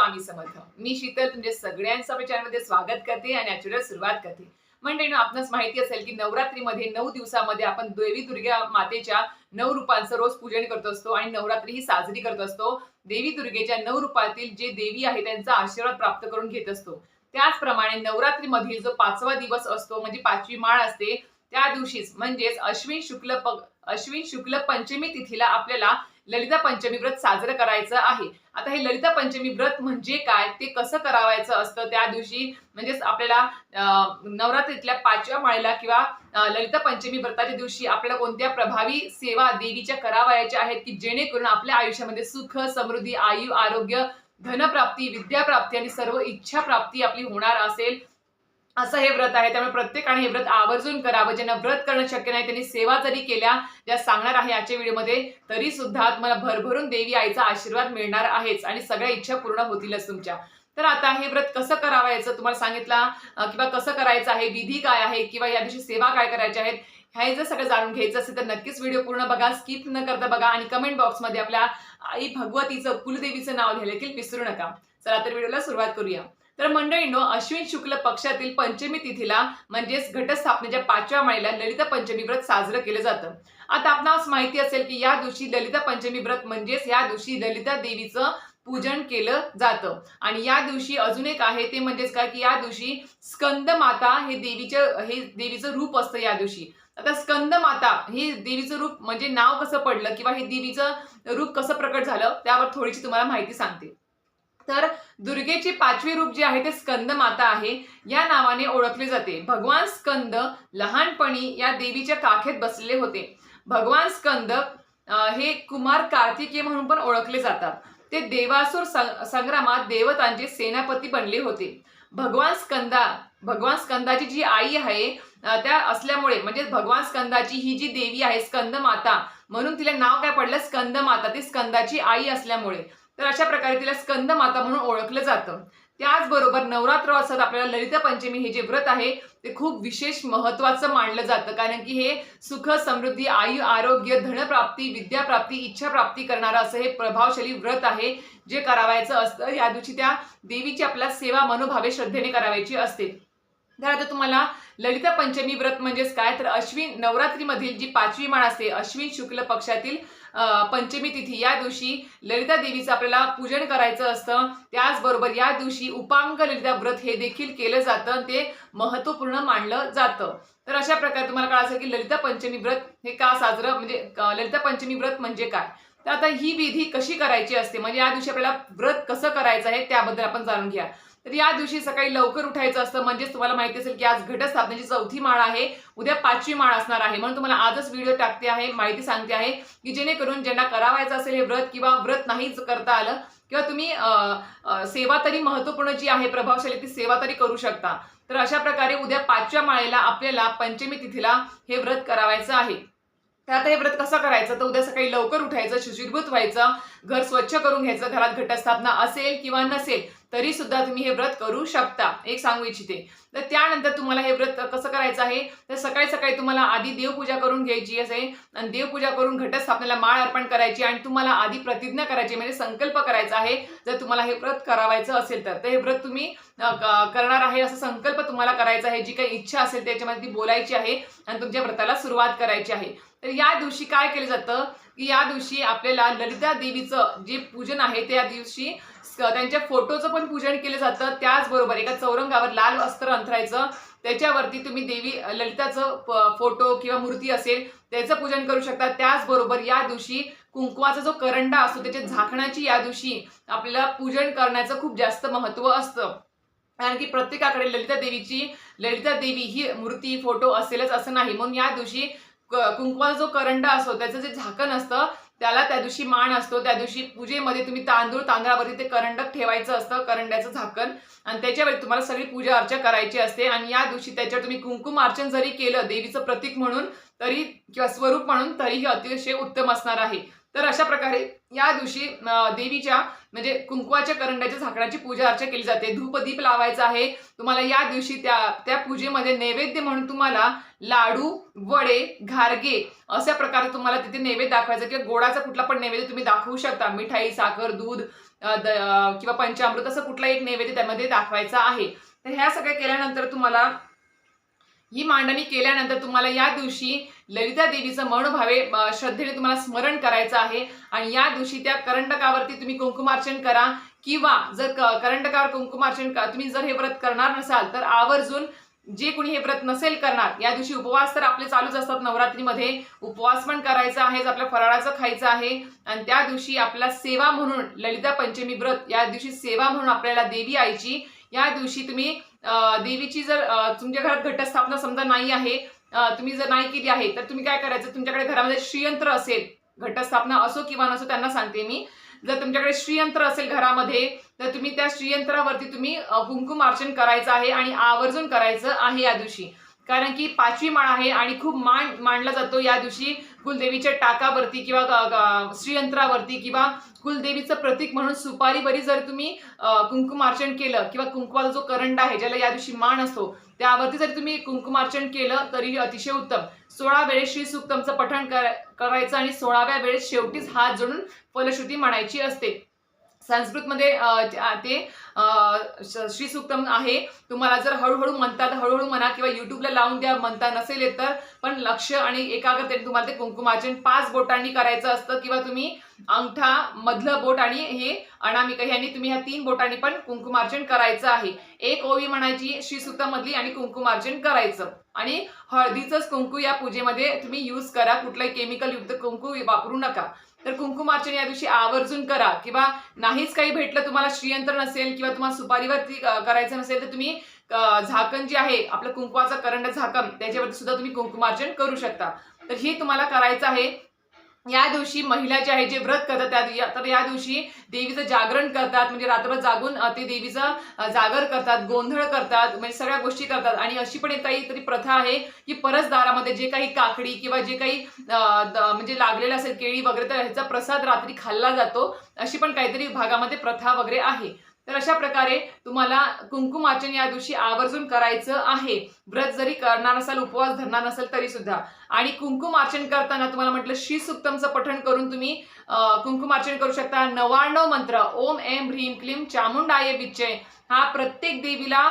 स्वामी समर्थ. मी शीतल तुमच्या सगळ्यांचं आपल्या चॅनलमध्ये स्वागत करते आणि ऍक्च्युअली सुरुवात करते. म्हणजे आपणास माहिती असेल की नवरात्रीमध्ये नऊ दिवसामध्ये आपण देवी दुर्गा मातेच्या नऊ रूपांचं रोज पूजन करत असतो आणि नवरात्री ही साजरी करत असतो. देवी दुर्गेच्या नऊ रूपातील जे देवी आहे त्यांचा आशीर्वाद प्राप्त करून घेत असतो. त्याचप्रमाणे नवरात्रीमधील जो पाचवा दिवस असतो म्हणजे पाचवी माळ असते त्या दिवशीच म्हणजेच अश्विन शुक्ल अश्विन शुक्ल पंचमी तिथीला आपल्याला ललिता पंचमी व्रत साजरं करायचं आहे. आता हे ललिता पंचमी व्रत म्हणजे काय? ते कसं करावायचं असतं? त्या दिवशी म्हणजेच आपल्याला नवरात्रीतल्या पाचव्या माळेला किंवा ललिता पंचमी व्रताच्या दिवशी आपल्याला कोणत्या प्रभावी सेवा देवीच्या करावयाच्या आहेत की जेणेकरून आपल्या आयुष्यामध्ये सुख समृद्धी आयु आरोग्य धनप्राप्ती विद्याप्राप्ती आणि सर्व इच्छा प्राप्ती आपली होणार असेल? असं हे व्रत आहे. त्यामुळे प्रत्येकाने हे व्रत आवर्जून करावं. ज्यांना व्रत करणं शक्य नाही त्यांनी सेवा जरी केल्या ज्या सांगणार आहे आजच्या व्हिडिओमध्ये तरी सुद्धा तुम्हाला भरभरून देवी आईचा आशीर्वाद मिळणार आहेच आणि सगळ्या इच्छा पूर्ण होतीलच तुमच्या. तर आता हे व्रत कसं करावायचं तुम्हाला सांगितलं. किंवा कसं करायचं आहे विधी काय आहे किंवा या दिवशी सेवा काय करायच्या आहेत हे जर सगळं जाणून घ्यायचं असेल तर नक्कीच व्हिडिओ पूर्ण बघा स्किप न करता बघा आणि कमेंट बॉक्समध्ये आपल्या आई भगवतीचं कुलदेवीचं नाव लिहायला देखील विसरू नका. चला तर व्हिडिओला सुरुवात करूया. तर मंडळींनो अश्विन शुक्ल पक्षातील पंचमी तिथीला म्हणजेच घटस्थापनेच्या म्हणजे पाचव्या माळीला ललिता पंचमी व्रत साजरं केलं जातं. आता आपणास माहिती असेल की या दिवशी ललिता पंचमी व्रत म्हणजेच या दिवशी ललिता देवीचं पूजन केलं जातं. आणि या दिवशी अजून एक आहे ते म्हणजेच काय की या दिवशी स्कंद माता हे देवीचं हे देवीचं रूप असतं या दिवशी. आता स्कंद माता हे देवीचं रूप म्हणजे नाव कसं पडलं किंवा हे देवीचं रूप कसं प्रकट झालं त्यावर थोडीशी तुम्हाला माहिती सांगते. तर दुर्गेची पाचवी रूप जे आहे ते स्कंद माता आहे. या नावाने ओळखले जाते. भगवान स्कंद लहानपणी या देवीच्या काखेत बसलेले होते. भगवान स्कंद हे कुमार कार्तिकेय म्हणून पण ओळखले जातात. ते देवासूर संग्रामात देवतांचे सेनापती बनले होते. भगवान स्कंदा भगवान स्कंदाची जी आई आहे त्या असल्यामुळे म्हणजे भगवान स्कंदाची ही जी देवी आहे स्कंद माता म्हणून तिला नाव काय पडलं? स्कंद माता. ती स्कंदाची आई असल्यामुळे. तर अशा प्रकारे तिला स्कंद माता म्हणून ओळखलं जातं. त्याचबरोबर नवरात्र असत आपल्याला ललिता पंचमी हे जे व्रत आहे ते खूप विशेष महत्वाचं मानलं जातं. कारण की हे सुख समृद्धी आयु आरोग्य धनप्राप्ती विद्याप्राप्ती इच्छा प्राप्ती करणारं असं हे प्रभावशाली व्रत आहे जे करावायचं असतं. या दिवशी त्या देवीची आपल्या सेवा मनोभावे श्रद्धेने करावायची असते. तर आता तुम्हाला ललिता पंचमी व्रत म्हणजेच काय? तर अश्विन नवरात्रीमधील जी पाचवी माळ असते अश्विन शुक्ल पक्षातील पंचमी तिथी. या दिवशी ललिता देवीचं आपल्याला पूजन करायचं असतं. त्याचबरोबर या दिवशी उपांग ललिता व्रत हे देखील केलं जातं ते महत्त्वपूर्ण मानलं जातं. तर अशा प्रकारे तुम्हाला कळायचं की ललिता पंचमी व्रत हे का साजरं म्हणजे ललिता पंचमी व्रत म्हणजे काय? तर आता ही विधी कशी करायची असते? म्हणजे या दिवशी आपल्याला व्रत कसं करायचं आहे त्याबद्दल आपण जाणून घ्या. तर या दिवशी सकाळी लवकर उठायचं असतं. म्हणजेच तुम्हाला माहिती असेल की आज घटस्थापनेची चौथी माळ आहे. उद्या पाचवी माळ असणार आहे. म्हणून तुम्हाला आजच व्हिडिओ टाकते आहे माहिती सांगते आहे की जेणेकरून ज्यांना करावायचं असेल हे व्रत किंवा व्रत नाहीच करता आलं किंवा तुम्ही सेवा तरी महत्त्वपूर्ण जी आहे प्रभावशाली ती सेवा तरी करू शकता. तर अशा प्रकारे उद्या पाचव्या माळेला आपल्याला पंचमी तिथीला हे व्रत करावायचं आहे. तर आता हे व्रत कसं करायचं? तर उद्या सकाळी लवकर उठायचं शुचिरभूत व्हायचं घर स्वच्छ करून घ्यायचं घरात घटस्थापना असेल किंवा नसेल तरी सुद्धा तुम्ही हे व्रत करू शकता. एक सांगू इच्छिते. तर त्यानंतर तुम्हाला हे व्रत कसं करायचं आहे? तर सकाळी सकाळी तुम्हाला आधी देवपूजा करून घ्यायची असेल आणि देवपूजा करून घटस्थापनेला माळ अर्पण करायची आणि तुम्हाला आधी प्रतिज्ञा करायची म्हणजे संकल्प करायचा आहे. जर तुम्हाला हे व्रत करावायचं असेल तर. तर हे व्रत तुम्ही क- करणार आहे असं संकल्प तुम्हाला करायचा आहे. जी काही इच्छा असेल त्याच्यामध्ये ती बोलायची आहे आणि तुमच्या व्रताला सुरुवात करायची आहे. तर या दिवशी काय केलं जातं? की या दिवशी आपल्याला ललिता देवीचं जे पूजन आहे त्या दिवशी त्यांच्या फोटोचं पण पूजन केलं जातं. त्याचबरोबर एका चौरंगावर लाल वस्त्र अंथरायचं. त्याच्यावरती तुम्ही देवी ललिताचं फोटो किंवा मूर्ती असेल त्याचं पूजन करू शकता. त्याचबरोबर या दिवशी कुंकवाचा जो करंडा असतो त्याच्या झाकणाची या दिवशी आपल्याला पूजन करण्याचं खूप जास्त महत्त्व असतं. कारण की प्रत्येकाकडे ललिता देवीची ललिता देवी ही मूर्ती फोटो असेलच असं नाही. म्हणून या दिवशी कुंकवाचा जो करंडा असतो त्याचं जे झाकण असतं त्याला त्या दिवशी मान असतो. त्या दिवशी पूजेमध्ये तुम्ही तांदूळ तांदळावरती ते करंड ठेवायचं असतं करंड्याचं झाकण. आणि त्याच्यावर तुम्हाला सगळी पूजा अर्चा करायची असते. आणि या दिवशी त्याच्यावर तुम्ही कुंकुम अर्चन जरी केलं देवीचं प्रतीक म्हणून तरी किंवा स्वरूप म्हणून तरीही अतिशय उत्तम असणार आहे. तर अशा प्रकारे या दिवशी देवीच्या म्हणजे कुंकवाच्या करंड्याच्या झाकणाची पूजा अर्चा केली जाते. धूपदीप लावायचा आहे. तुम्हाला या दिवशी त्या त्या पूजेमध्ये नैवेद्य म्हणून तुम्हाला लाडू वडे घारगे अशा प्रकारे तुम्हाला तिथे नैवेद्य दाखवायचं किंवा गोडाचा कुठला पण नैवेद्य तुम्ही दाखवू शकता. मिठाई साखर दूध द- किंवा पंचामृत असं कुठला एक नैवेद्य त्यामध्ये दाखवायचा आहे. तर ह्या सगळ्या केल्यानंतर तुम्हाला ही मांडणी केल्यानंतर तुम्हाला या दिवशी ललिता देवीचं मनोभावे भावे श्रद्धेने तुम्हाला स्मरण करायचं आहे. आणि या दिवशी त्या करंडकावरती तुम्ही कुंकुमार्चन करा. किंवा जर क- करंडकावर कुंकुमार्चन का तुम्ही जर हे व्रत करणार नसाल तर आवर्जून जे कोणी हे व्रत नसेल करणार या दिवशी उपवास तर आपले चालूच असतात नवरात्रीमध्ये. उपवास पण करायचा आहे आपल्या फराळाचं खायचं आहे. आणि त्या दिवशी आपला सेवा म्हणून ललिता पंचमी व्रत या दिवशी सेवा म्हणून आपल्याला देवी आईची या दिवशी तुम्ही देवीची जर तुमच्या घरात घटस्थापना समजा नाही आहे तुम्ही जर नाही केली आहे तर तुम्ही काय करायचं? तुमच्याकडे घरामध्ये श्रीयंत्र असेल घटस्थापना असो किंवा नसो त्यांना सांगते मी. जर तुमच्याकडे श्रीयंत्र असेल घरामध्ये तर तुम्ही त्या श्रीयंत्रावरती तुम्ही कुंकुम अर्चन करायचं आहे आणि आवर्जून करायचं आहे या दिवशी. कारण की पाचवी माळ आहे आणि खूप मान मानला जातो या दिवशी कुलदेवीच्या टाकावरती किंवा श्रीयंत्रावरती किंवा कुलदेवीचं प्रतीक म्हणून सुपारीवरी जर तुम्ही कुंकुमार्चन केलं किंवा कुंकुमाचा जो करंड आहे ज्याला या दिवशी मान असतो त्यावरती जर तुम्ही कुंकुमार्चन केलं तरी अतिशय उत्तम. सोळा वेळेस श्री सुक्तमचं पठण कर- करायचं आणि सोळाव्या वेळेस शेवटीच हात जोडून फलश्रुती म्हणायची असते. संस्कृतमध्ये ते- श्री सुक्तम आहे. तुम्हाला जर हळूहळू म्हणतात हळूहळू म्हणा किंवा युट्यूबला लावून द्या म्हणता नसेल येत तर. पण लक्ष आणि एकाग्रतेने तुम्हाला ते कुंकुमाचे पाच बोटांनी करायचं असतं किंवा तुम्ही अंगठा मधलं बोट आणि हे अनामिका ह्यांनी तुम्ही ह्या तीन बोटांनी पण कुंकुमार्चन करायचं आहे. एक ओवी म्हणायची श्री आणि कुंकुमार्चन करायचं. आणि हळदीचंच कुंकू या पूजेमध्ये तुम्ही यूज करा कुठलाही केमिकल युक्त कुंकू वापरू नका. तर कुंकुमार्चन या दिवशी आवर्जून करा किंवा नाहीच काही भेटलं तुम्हाला श्रीयंत्र नसेल किंवा तुम्हाला सुपारीवरती करायचं नसेल तर तुम्ही झाकण जे आहे आपलं कुंकुवाचं करंड झाकण त्याच्यावरती सुद्धा तुम्ही कुंकुमार्चन करू शकता. तर हे तुम्हाला करायचं आहे. या दिवशी महिला जे आहे जे व्रत करतात त्या तर या दिवशी देवीचं जागरण करतात म्हणजे रात्रभर जागून ते देवीचं जागर करतात गोंधळ करतात म्हणजे सगळ्या गोष्टी करतात. आणि अशी पण एक काहीतरी प्रथा आहे की परसदारामध्ये जे काही काकडी किंवा जे काही म्हणजे लागलेलं असेल केळी वगैरे तर ह्याचा प्रसाद रात्री खाल्ला जातो. अशी पण काहीतरी भागामध्ये प्रथा वगैरे आहे. तर अशा प्रकारे तुम्हाला कुंकुमार्चन या दिवशी आवर्जून करायचं आहे. व्रत जरी करणार नसाल उपवास धरणार नसेल तरी सुद्धा. आणि कुंकुमार्चन करताना तुम्हाला म्हटलं श्री सुक्तमचं पठण करून तुम्ही कुंकुमार्चन करू शकता. नवाण्णव मंत्र ओम एम ह्रीम क्लीम चामुंडाय विच्चय हा प्रत्येक देवीला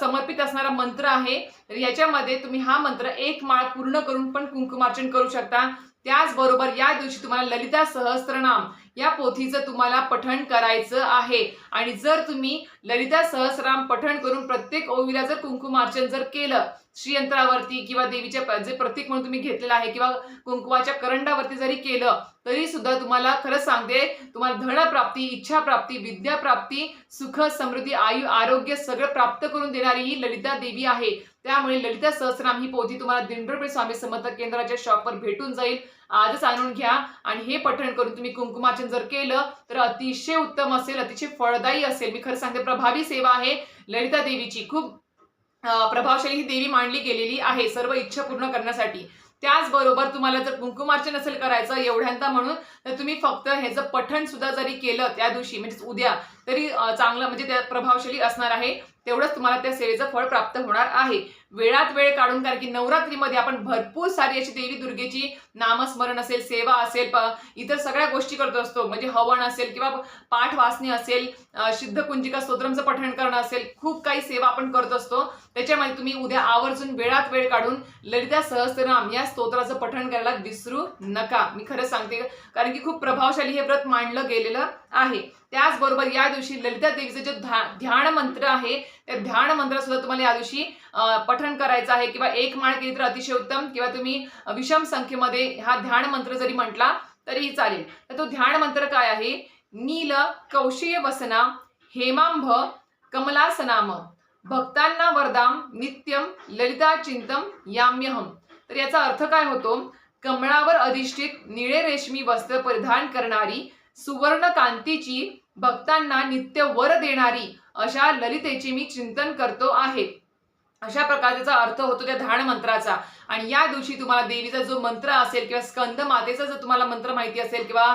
समर्पित असणारा मंत्र आहे. तर याच्यामध्ये तुम्ही हा मंत्र एक माळ पूर्ण करून पण कुंकुमार्चन करू शकता. त्याचबरोबर या दिवशी तुम्हाला ललिता सहस्त्रनाम या पोथीचं तुम्हाला पठण करायचं आहे. आणि जर तुम्ही ललिता सहस्राम पठण करून प्रत्येक ओवीला जर कुंकुमार्चन जर केलं श्रीयंत्रावरती किंवा देवीच्या जे प्रतीक म्हणून तुम्ही घेतलेलं आहे किंवा कुंकुवाच्या करंडावरती जरी केलं तरी सुद्धा तुम्हाला खरंच सांगते तुम्हाला धनप्राप्ती इच्छाप्राप्ती प्राप्ती सुख समृद्धी आयु आरोग्य सगळं प्राप्त करून देणारी ही ललिता देवी आहे. त्यामुळे ललिता सहस्रनाम ही पोथी तुम्हाला दिंडोरपे स्वामी समर्थ केंद्राच्या शॉपवर भेटून जाईल. आजच आणून घ्या आणि हे पठण करून तुम्ही कुंकुमाचन जर केलं तर अतिशय उत्तम असेल अतिशय फळदायी असेल. मी खरं सांगते प्रभावी सेवा आहे ललिता देवीची. खूप प्रभावशाली ही देवी मांडली गेलेली आहे सर्व इच्छा पूर्ण करण्यासाठी. त्याचबरोबर तुम्हाला जर कुंकुमार्चन असेल करायचं एवढ्यांदा म्हणून तर तुम्ही फक्त ह्याचं पठण सुद्धा जरी केलं त्या दिवशी म्हणजे उद्या तरी चांगलं म्हणजे त्या प्रभावशाली असणार आहे. तेवढंच तुम्हाला त्या सेवेचं फळ प्राप्त होणार आहे. वेळात वेळ काढून कारण की नवरात्रीमध्ये आपण भरपूर सारी अशी देवी दुर्गेची नामस्मरण असेल सेवा असेल प- इतर सगळ्या गोष्टी करत असतो. म्हणजे हवन असेल किंवा पाठ वाचणे असेल अं, सिद्ध कुंजिका स्तोत्रमचं पठण करणं असेल खूप काही सेवा आपण करत असतो. त्याच्यामध्ये तुम्ही उद्या आवर्जून वेळात वेळ काढून ललिता सहस्त्रनाम या स्तोत्राचं पठण करायला विसरू नका. मी खरंच सांगते कारण की खूप प्रभावशाली हे व्रत मांडलं गेलेलं आहे. त्याचबरोबर या दिवशी ललिता देवीचं जे ध्या- ध्यान मंत्र आहे त्या ध्यान मंत्र सुद्धा तुम्हाला या दिवशी पठण करायचं आहे किंवा एक माळ केली तर अतिशय उत्तम किंवा तुम्ही विषम संख्येमध्ये हा ध्यान मंत्र जरी म्हटला तरीही चालेल. तर तो ध्यान मंत्र काय आहे? नील कौशीय वसना हेमांभ कमलासनाम भक्तांना वरदाम नित्यम ललिता चिंतम याम्यहम. तर याचा अर्थ काय होतो? कमळावर अधिष्ठित निळे रेशमी वस्त्र परिधान करणारी सुवर्ण कांतीची भक्तांना नित्य वर देणारी अशा ललितेचे मी चिंतन करतो आहे. अशा प्रकारचा अर्थ होतो त्या धाण मंत्राचा. आणि या दिवशी तुम्हाला देवीचा जो मंत्र असेल किंवा स्कंद मातेचा जर तुम्हाला मंत्र माहिती असेल किंवा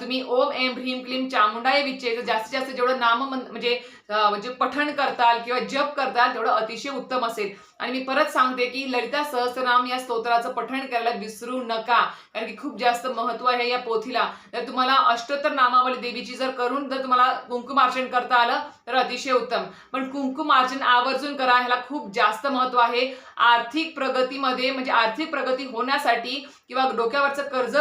तुम्ही ओम एम ह्रीम क्लीम चामुंडाय विचे जास्तीत जास्त जेवढं नाम म्हणजे म्हणजे पठण करताल किंवा जप करताल तेवढं अतिशय उत्तम असेल. आणि मी परत सांगते की ललिता सहस्रनाम या स्तोत्राचं पठण करायला विसरू नका. कारण की खूप जास्त महत्त्व आहे या पोथीला. तर तुम्हाला अष्टोत्तर नामावली देवीची जर करून जर तुम्हाला कुंकुमार्चन करता आलं तर अतिशय उत्तम. पण कुंकुमार्चन आवर्जून करा ह्याला खूप जास्त महत्त्व आहे. आर्थिक प्रगतीमध्ये म्हणजे आर्थिक प्रगती होण्यासाठी किंवा डोक्यावरचं कर्ज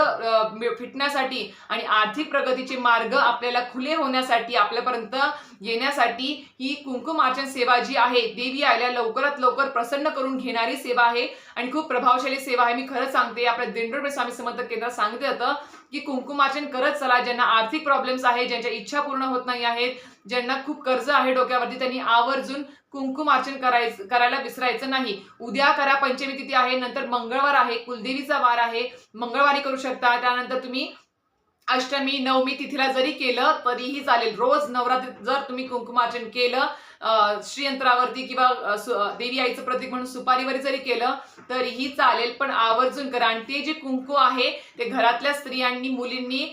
फिटण्यासाठी आणि आर्थिक प्रगतीचे मार्ग आपल्याला खुले होण्यासाठी आपल्यापर्यंत येण्यासाठी ही कुंकुमार्चन सेवा जी आहे देवी आयला लवकरात लवकर प्रसन्न करून घेणारी सेवा आहे आणि खूप प्रभावशाली सेवा आहे. मी खरं सांगते आपल्या दिंडोर स्वामी समर्थ केंद्रात सांगते होतं की कुंकुमार्चन करत चला ज्यांना आर्थिक प्रॉब्लेम्स आहे ज्यांच्या इच्छा पूर्ण होत नाही आहेत ज्यांना खूप कर्ज आहे डोक्यावरती त्यांनी आवर्जून कुंकुमार्चन करायचं करायला विसरायचं नाही. उद्या करा पंचमी तिथी आहे नंतर मंगळवार आहे कुलदेवीचा वार आहे मंगळवारी करू शकता त्यानंतर तुम्ही अष्टमी नवमी तिथीला जरी केलं तरीही चालेल. रोज नवरात्री जर तुम्ही कुंकुमार्चन केलं श्रीयंत्रावरती किंवा देवी आईचं प्रतीक म्हणून सुपारीवर जरी केलं तरीही चालेल. पण आवर्जून करा. आणि ते जे कुंकू आहे ते घरातल्या स्त्रियांनी मुलींनी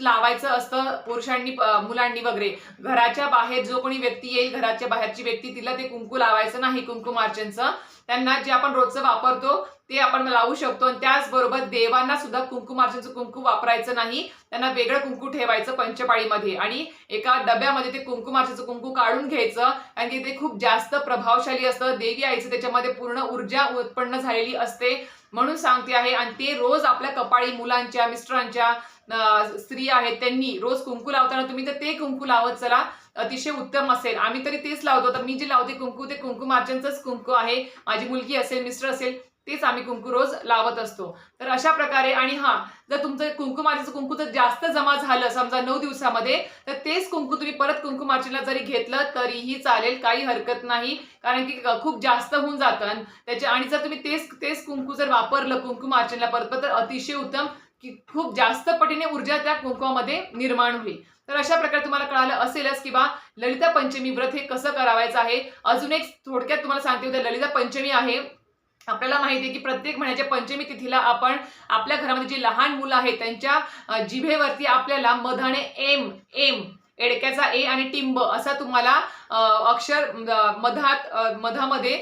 लावायचं असतं पुरुषांनी मुलांनी वगैरे. घराच्या बाहेर जो कोणी व्यक्ती येईल घराच्या बाहेरची व्यक्ती तिला ते कुंकू लावायचं नाही कुंकुमार्चनचं. त्यांना जे आपण रोजचं वापरतो ते आपण लावू शकतो. आणि त्याचबरोबर देवांना सुद्धा कुंकुमार्चनचं कुंकू वापरायचं नाही. त्यांना वेगळं कुंकू ठेवायचं पंचपाळीमध्ये. आणि एका डब्यामध्ये ते कुंकुमार्चनचं कुंकू काढून घ्यायचं. आणि ते खूप जास्त प्रभावशाली असतं. देवी आईचं त्याच्यामध्ये पूर्ण ऊर्जा उत्पन्न झालेली असते. म्हणून सांगते आहे आणि ते रोज आपल्या कपाळी मुलांच्या मिस्टरांच्या स्त्री आहेत त्यांनी रोज कुंकू लावताना तुम्ही तर ते कुंकू लावत चला. अतिशय उत्तम असेल. आम्ही तरी तेच लावतो. तर मी जे लावते कुंकू ते कुंकुमार्चनचंच कुंकू आहे. माझी मुलगी असेल मिस्टर असेल तेच आम्ही कुंकू रोज लावत असतो. तर अशा प्रकारे आणि हा जर तुमचं कुंकुमार्चनचं कुंकू जर जास्त जमा झालं समजा नऊ दिवसामध्ये तर तेच कुंकू तुम्ही परत कुंकुमार्चनला जरी घेतलं तरीही चालेल काही हरकत नाही. कारण की खूप जास्त होऊन जातं त्याच्या आणि जर तुम्ही तेच तेच कुंकू जर वापरलं कुंकुमार्चनला परत तर अतिशय उत्तम की खूप जास्त पटीने ऊर्जा त्या कुंकुमामध्ये निर्माण होईल. तर अशा प्रकारे तुम्हाला कळालं असेलच की बा ललिता पंचमी व्रत हे कसं करावायचं आहे. अजून एक थोडक्यात तुम्हाला सांगते उद्या ललिता पंचमी आहे. आपल्याला माहिती आहे की प्रत्येक महिन्याच्या पंचमी तिथीला आपण आपल्या घरामध्ये जी लहान मुलं आहेत त्यांच्या जिभेवरती आपल्याला मधाने एम एम एडक्याचा ए आणि टिंब असा तुम्हाला अक्षर मधात मधामध्ये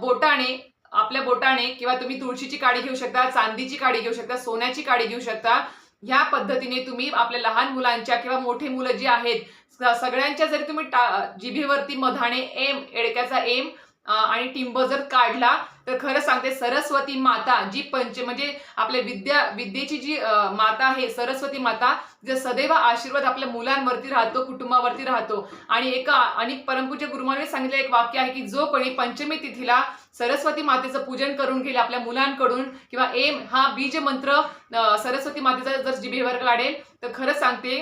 बोटाने आपल्या बोटाने किंवा तुम्ही तुळशीची काडी घेऊ शकता चांदीची काडी घेऊ शकता सोन्याची काडी घेऊ शकता ह्या पद्धतीने तुम्ही आपल्या लहान मुलांच्या किंवा मोठे मुलं जी आहेत स- सगळ्यांच्या जरी तुम्ही टा जिभेवरती मधाने एम एडक्याचा एम आणि टिंब जर काढला तर खरं सांगते सरस्वती माता जी पंच म्हणजे आपल्या विद्या विद्येची जी माता आहे सरस्वती माता जे सदैव आशीर्वाद आपल्या मुलांवरती राहतो कुटुंबावरती राहतो. आणि एका अनेक परमपूज्य गुरुमाने सांगितलं एक वाक्य आहे की जो कोणी पंचमी तिथीला सरस्वती मातेचं पूजन करून घेईल आपल्या मुलांकडून किंवा एम हा बीज मंत्र सरस्वती मातेचा जर जिभेवर काढेल तर खरं सांगते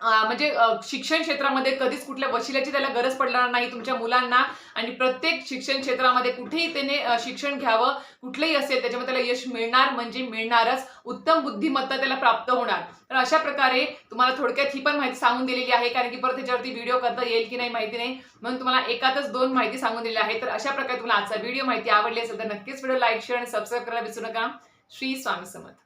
म्हणजे शिक्षण क्षेत्रामध्ये कधीच कुठल्या वशिल्याची त्याला गरज पडणार नाही तुमच्या मुलांना आणि प्रत्येक शिक्षण क्षेत्रामध्ये कुठेही त्याने शिक्षण घ्यावं कुठलंही असेल त्याच्यामध्ये त्याला यश मिळणार म्हणजे मिळणारच. उत्तम बुद्धिमत्ता त्याला प्राप्त होणार. तर अशा प्रकारे तुम्हाला थोडक्यात ही पण माहिती सांगून दिलेली आहे कारण की परत त्याच्यावरती व्हिडिओ करता येईल की नाही माहिती नाही. म्हणून तुम्हाला एकातच दोन माहिती सांगून दिलेली आहे तर अशा प्रकारे तुम्हाला आजचा व्हिडिओ माहिती आवडली असेल तर नक्कीच व्हिडिओ लाईक शेअर आणि सबस्क्राईब करायला विसरू नका. श्री स्वामी समर्थ.